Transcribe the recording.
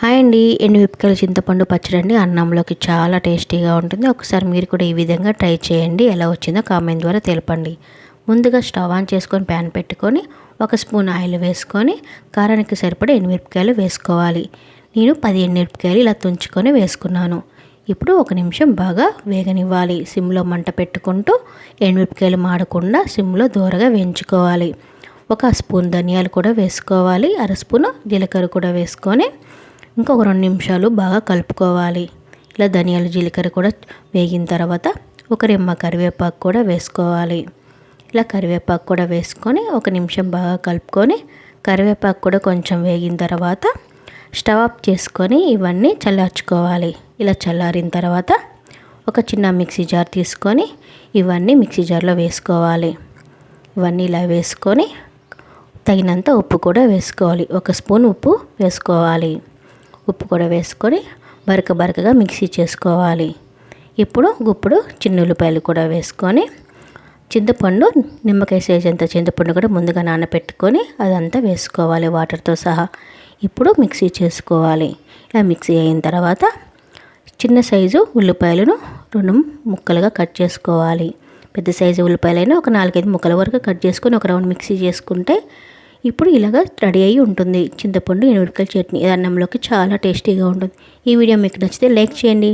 Hi అండి. విప్పకాయల చింతపండు పచ్చడి అండి అన్నంలోకి చాలా టేస్టీగా ఉంటుంది. ఒకసారి మీరు కూడా ఈ విధంగా ట్రై చేయండి. ఎలా వచ్చిందో కామెంట్ ద్వారా తెలపండి. ముందుగా స్టవ్ ఆన్ చేసుకొని ప్యాన్ పెట్టుకొని ఒక స్పూన్ ఆయిల్ వేసుకొని కారానికి సరిపడే ఎండుమిరపకాయలు వేసుకోవాలి. నేను పది ఎండుమిరపకాయలు ఇలా తుంచుకొని వేసుకున్నాను. ఇప్పుడు ఒక నిమిషం బాగా వేగనివ్వాలి. సిమ్లో మంట పెట్టుకుంటూ ఎండుమిరపకాయలు మాడకుండా సిమ్లో దూరగా వేయించుకోవాలి. ఒక స్పూన్ ధనియాలు కూడా వేసుకోవాలి. అర స్పూన్ జీలకర్ర కూడా వేసుకొని ఇంకొక రెండు నిమిషాలు బాగా కలుపుకోవాలి. ఇలా ధనియాలు జీలకర్ర కూడా వేగిన తర్వాత ఒక రెమ్మ కరివేపాకు కూడా వేసుకోవాలి. ఇలా కరివేపాకు కూడా వేసుకొని ఒక నిమిషం బాగా కలుపుకొని కరివేపాకు కూడా కొంచెం వేగిన తర్వాత స్టవ్ ఆఫ్ చేసుకొని ఇవన్నీ చల్లార్చుకోవాలి. ఇలా చల్లారిన తర్వాత ఒక చిన్న మిక్సీ జార్ తీసుకొని ఇవన్నీ మిక్సీ జార్లో వేసుకోవాలి. ఇవన్నీ ఇలా వేసుకొని తగినంత ఉప్పు కూడా వేసుకోవాలి. ఒక స్పూన్ ఉప్పు వేసుకోవాలి. ఉప్పు కూడా వేసుకొని బరక బరకగా మిక్సీ చేసుకోవాలి. ఇప్పుడు గుప్పుడు చిన్న ఉల్లిపాయలు కూడా వేసుకొని చింతపండు నిమ్మకాయ సైజ్ అంత చింతపండు కూడా ముందుగా నానబెట్టుకొని అదంతా వేసుకోవాలి వాటర్తో సహా. ఇప్పుడు మిక్సీ చేసుకోవాలి. ఇలా మిక్సీ అయిన తర్వాత చిన్న సైజు ఉల్లిపాయలను రెండు ముక్కలుగా కట్ చేసుకోవాలి. పెద్ద సైజు ఉల్లిపాయలైనా ఒక నాలుగైదు ముక్కల వరకు కట్ చేసుకొని ఒక రౌండ్ మిక్సీ చేసుకుంటే ఇప్పుడు ఇలాగ రెడీ అయ్యి ఉంటుంది. చింతపండు ఎనుమిరపకాయల చట్నీ. అన్నంలోకి చాలా టేస్టీగా ఉంటుంది. ఈ వీడియో మీకు నచ్చితే లైక్ చేయండి.